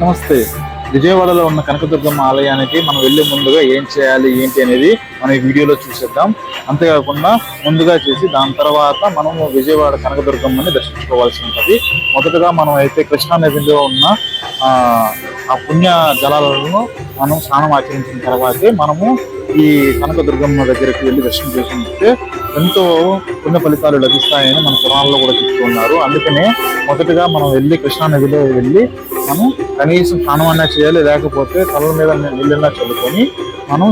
నమస్తే. విజయవాడలో ఉన్న కనకదుర్గమ్మ ఆలయానికి మనం వెళ్ళే ముందుగా ఏం చేయాలి ఏంటి అనేది మనం ఈ వీడియోలో చూసేద్దాం. అంతేకాకుండా ముందుగా చేసి దాని తర్వాత మనము విజయవాడ కనకదుర్గమ్మని దర్శించుకోవాల్సి ఉంటుంది. మొదటగా మనం అయితే కృష్ణా నదిలో ఉన్న ఆ పుణ్య జలాలను మనం స్నానం ఆచరించిన తర్వాతే మనము ఈ కనకదుర్గమ్మ దగ్గరికి వెళ్ళి దర్శనం చేసుకుంటే ఎంతో పుణ్య ఫలితాలు లభిస్తాయని మన పురాణంలో కూడా చెప్తున్నారు అందుకనే మొదటగా మనం వెళ్ళి కృష్ణా నదిలో వెళ్ళి మనం కనీసం స్నానం అన్నా చేయాలి లేకపోతే తల మీద నీళ్ళన్నా చల్లుకొని మనం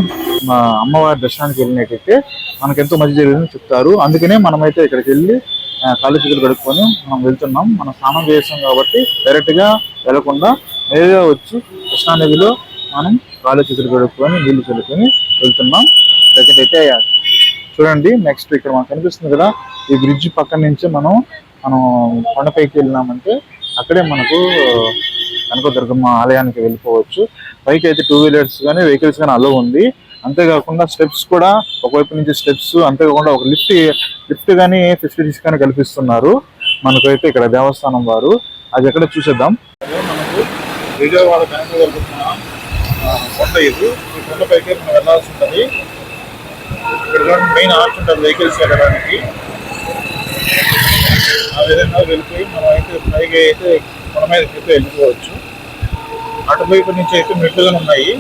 అమ్మవారి దర్శనానికి వెళ్ళినట్టయితే మనకు ఎంతో మంచి జరిగిందని చెప్తారు. అందుకనే మనమైతే ఇక్కడికి వెళ్ళి కాళ్ళు చేతులు కడుక్కొని మనం వెళ్తున్నాం. మనం స్నానం చేస్తాం కాబట్టి డైరెక్ట్గా వెళ్ళకుండా నేరుగా వచ్చి కృష్ణా నదిలో మనం కాళ్ళు చేతులు కడుక్కొని నీళ్ళు చల్లుకొని వెళ్తున్నాం. సెకండ్ అయితే చూడండి నెక్స్ట్ ఇక్కడ మనకు కనిపిస్తుంది కదా ఈ బ్రిడ్జ్ పక్కన నుంచి మనం మనం కొండపైకి వెళ్ళినామంటే అక్కడే మనకు కనకదుర్గమ్మ ఆలయానికి వెళ్ళిపోవచ్చు. పైకి అయితే టూ వీలర్స్ కానీ వెహికల్స్ కానీ అలో ఉంది. అంతేకాకుండా స్టెప్స్ కూడా ఒకవైపు నుంచి స్టెప్స్ అంతేకాకుండా ఒక లిఫ్ట్ లిఫ్ట్ కానీ ఫెసిలిటీస్ కానీ కల్పిస్తున్నారు. మనకైతే ఇక్కడ దేవస్థానం వారు. అది ఎక్కడ చూసేద్దాం. మనకు విజయవాడ కనకదుర్గమ్మ కొండ ఇది. ఈ కొండపైకి మనం వెళ్ళాల్సి ఉంటుంది. ఇక్కడ మెయిన్ ఆర్చ్ ఉంటుంది వెహికల్స్ వెళ్ళడానికి. ఆ విధంగా వెళ్ళిపోయి మనం అయితే పైకి అయితే కొండ మీదకి అయితే వెళ్ళిపోవచ్చు. అటువైపు నుంచి అయితే మెట్లుగా ఉన్నాయి.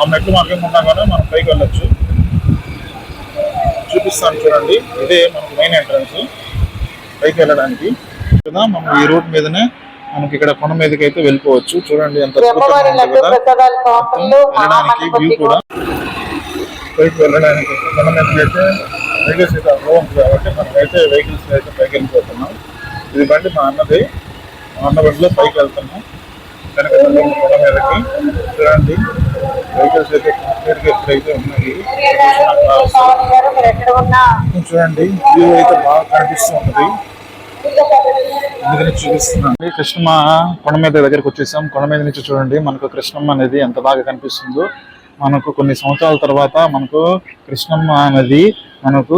ఆ మెట్లు మార్గం ఉండగానే మనం పైకి వెళ్ళొచ్చు. చూపిస్తాను చూడండి. ఇదే మనకు మెయిన్ ఎంట్రన్స్ పైకి వెళ్ళడానికి. కదా మనం ఈ రూట్ మీదనే మనకి ఇక్కడ కొండ మీదకి అయితే వెళ్ళిపోవచ్చు. చూడండి ఎంత వెళ్ళడానికి వ్యూ కూడా. పైకి వెళ్ళడానికి కొండ మీదకి అయితే వెహికల్స్ అయితే ఉంది కాబట్టి మనమైతే వెహికల్స్ అయితే పైకి వెళ్ళిపోతున్నాం. ఇది బండి మా అన్నది. మా అన్న బండిలో పైకి వెళ్తున్నాం. కనుక కొండ మీదకి. చూడండి. వెహికల్స్ అయితే కంప్లీట్గా ఎప్పుడైతే ఉన్నాయి. చూడండి. వ్యూ అయితే బాగా కనిపిస్తుంది అందుకని చూపిస్తున్నాను. కృష్ణమ్మ కొండ మీద దగ్గరికి వచ్చేసాం. కొండ మీద నుంచి చూడండి. మనకు కృష్ణమ్మ అనేది ఎంత బాగా కనిపిస్తుందో. మనకు కొన్ని సంవత్సరాల తర్వాత మనకు కృష్ణమ్మ అనేది మనకు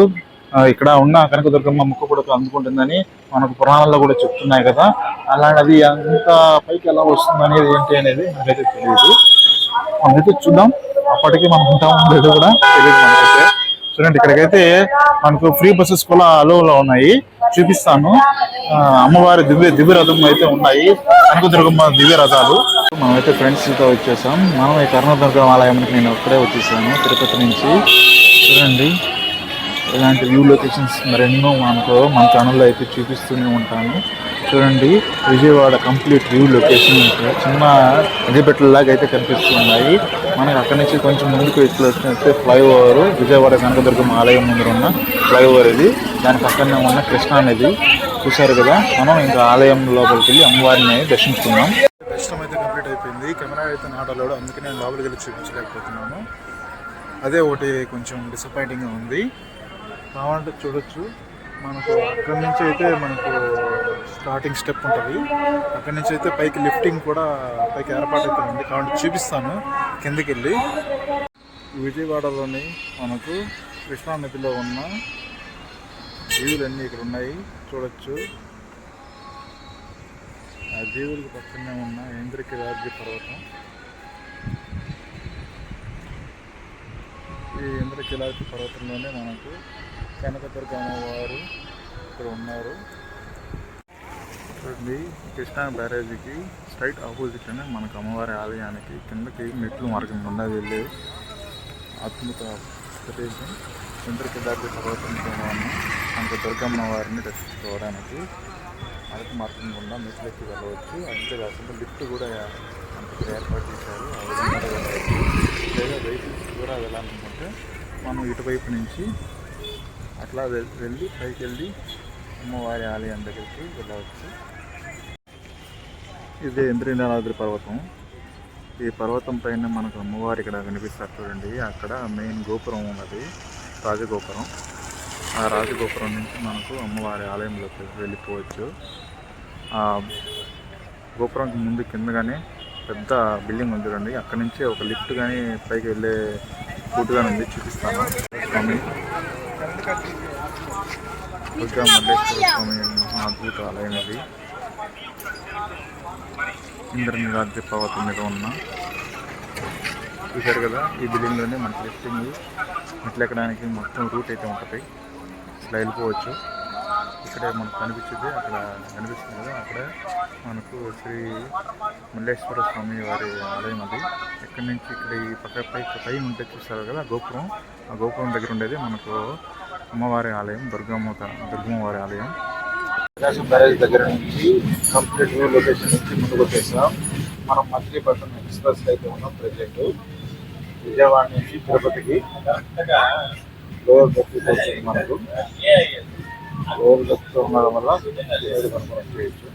ఇక్కడ ఉన్న కనక దుర్గమ్మ ముక్క కూడా అందుకుంటుందని మనకు పురాణాల్లో కూడా చెప్తున్నాయి కదా. అలాంటిది అంత పైకి ఎలా వస్తుంది అనేది ఏంటి అనేది మనకైతే తెలియదు. మనమైతే చూద్దాం. అప్పటికి మనం ఉంటాం లేదు కూడా తెలియదు మనకైతే. చూడండి ఇక్కడికైతే మనకు ఫ్రీ బస్సెస్ కూడా అలోలో ఉన్నాయి. చూపిస్తాను. అమ్మవారి దివ్య దివ్య రథం అయితే ఉన్నాయి. కనకదుర్గమ్మ దివ్య రథాలు. మనమైతే ఫ్రెండ్స్తో వచ్చేసాం. మనం ఈ కర్ణదుర్గం ఆలయానికి నేను ఒక్కడే వచ్చేసాను తిరుపతి నుంచి. చూడండి. ఇలాంటి వ్యూ లొకేషన్స్ మరెన్నో మనకు మన ఛానల్లో అయితే చూపిస్తూనే ఉంటాను చూడండి విజయవాడ కంప్లీట్ వ్యూ లొకేషన్ చిన్న అగ్గిపెట్టెలాగా అయితే కనిపిస్తున్నాయి మనకి అక్కడి నుంచి కొంచెం ముందుకు ఇట్లా వచ్చినట్టే ఫ్లైఓవర్. విజయవాడ కనకదుర్గం ఆలయం ముందు ఉన్న ఫ్లైఓవర్ ఇది. దాని పక్కనే ఉన్న కృష్ణా నది. చూశారు కదా? మనం ఇంకా ఆలయం లోపలికి వెళ్ళి అమ్మవారిని దర్శించుకున్నాం దర్శనం అయితే కంప్లీట్ అయిపోయింది. కెమెరా అయితే నాటలో అందుకే నేను లోపలికి వెళ్ళి చూపించలేకపోతున్నాను అదే ఒకటి కొంచెం డిసప్పాయింటింగ్గా ఉంది. కావాలంటే చూడొచ్చు. మనకు అక్కడి నుంచి అయితే మనకు స్టార్టింగ్ స్టెప్ ఉంటుంది. అక్కడి నుంచి అయితే పైకి లిఫ్టింగ్ కూడా పైకి ఏర్పాటు అయితే ఉంది కాబట్టి చూపిస్తాను కిందకి వెళ్ళి విజయవాడలోని మనకు కృష్ణా నదిలో ఉన్న జీవులన్నీ ఇక్కడ ఉన్నాయి చూడొచ్చు. ఆ జీవులకు పక్కనే ఉన్న ఇంద్రకిరాద్రి పర్వతం. ఈ ఇంద్రకిలాద్రి పర్వతంలోనే మనకు కనకదుర్గమ్మ వారు ఇక్కడ ఉన్నారు. చూడండి కృష్ణా బ్యారేజీకి స్ట్రైట్ ఆపోజిట్ అనే మనకు అమ్మవారి ఆలయానికి కిందకి మెట్లు మార్గం గుండా వెళ్ళే అద్భుత ప్రదేశం. ఇంద్రకిలాద్రి పర్వతం మీద మనకు దుర్గమ్మ వారిని దర్శించుకోవడానికి అరకు మార్గం గుండా మెట్లు ఎక్కి వెళ్ళవచ్చు. అంతేకాకుండా లిఫ్ట్ కూడా మనకి ఏర్పాటు చేశారు. ఆ విధంగా వెళ్ళవచ్చు. లేదా వెహికల్స్ కూడా వెళ్ళాలనుకుంటే మనం ఇటువైపు నుంచి అట్లా వెళ్ళి పైకి వెళ్ళి అమ్మవారి ఆలయం దగ్గరికి వెళ్ళవచ్చు. ఇది ఇంద్రనీలాద్రి పర్వతం. ఈ పర్వతం పైన మనకు అమ్మవారి ఇక్కడ కనిపిస్తారు చూడండి. అక్కడ మెయిన్ గోపురం ఉన్నది. రాజగోపురం. ఆ రాజగోపురం నుంచి మనకు అమ్మవారి ఆలయంలోకి వెళ్ళిపోవచ్చు. ఆ గోపురంకి ముందు కిందగానే పెద్ద బిల్డింగ్ ఉంది చూడండి. అక్కడ నుంచి ఒక లిఫ్ట్ కానీ పైకి వెళ్ళే రూట్ కానీ ఉంది చూపిస్తాను. స్వామి. దుర్గా మల్లేశ్వర స్వామి అద్భుత ఆలయం ఇది ఇంద్రనీలాద్రి పర్వతం మీద ఉన్న చూశారు కదా ఈ బిల్డింగ్లోనే మనకి లిఫ్టింగ్ మెట్లు ఎక్కడానికి మొత్తం రూట్ అయితే ఉంటుంది ఇట్లా వెళ్ళిపోవచ్చు ఇక్కడే మనకు కనిపించింది అక్కడ కనిపిస్తుంది కదా అక్కడ మనకు శ్రీ మల్లేశ్వర స్వామి వారి ఆలయం అది ఇక్కడ నుంచి ఇక్కడ ఈ పక్క పై పై ఉంటే చూస్తారు కదా గోపురం ఆ గోపురం దగ్గర ఉండేది మనకు అమ్మవారి ఆలయం దుర్గమ్మ దుర్గమ్మవారి ఆలయం. ప్రకాశం బ్యారేజ్ దగ్గర నుంచి కంప్లీట్ లొకేషన్ నుంచి ముందుకు వచ్చేసాం. మనం మచిలీపట్నం ఎక్స్ప్రెస్ అయితే ఉన్నాం ప్రజెంట్. విజయవాడ నుంచి తిరుపతికి లోయర్ బస్సు మనకు. లోయర్ బస్సు ఉండడం వల్ల చేయొచ్చు.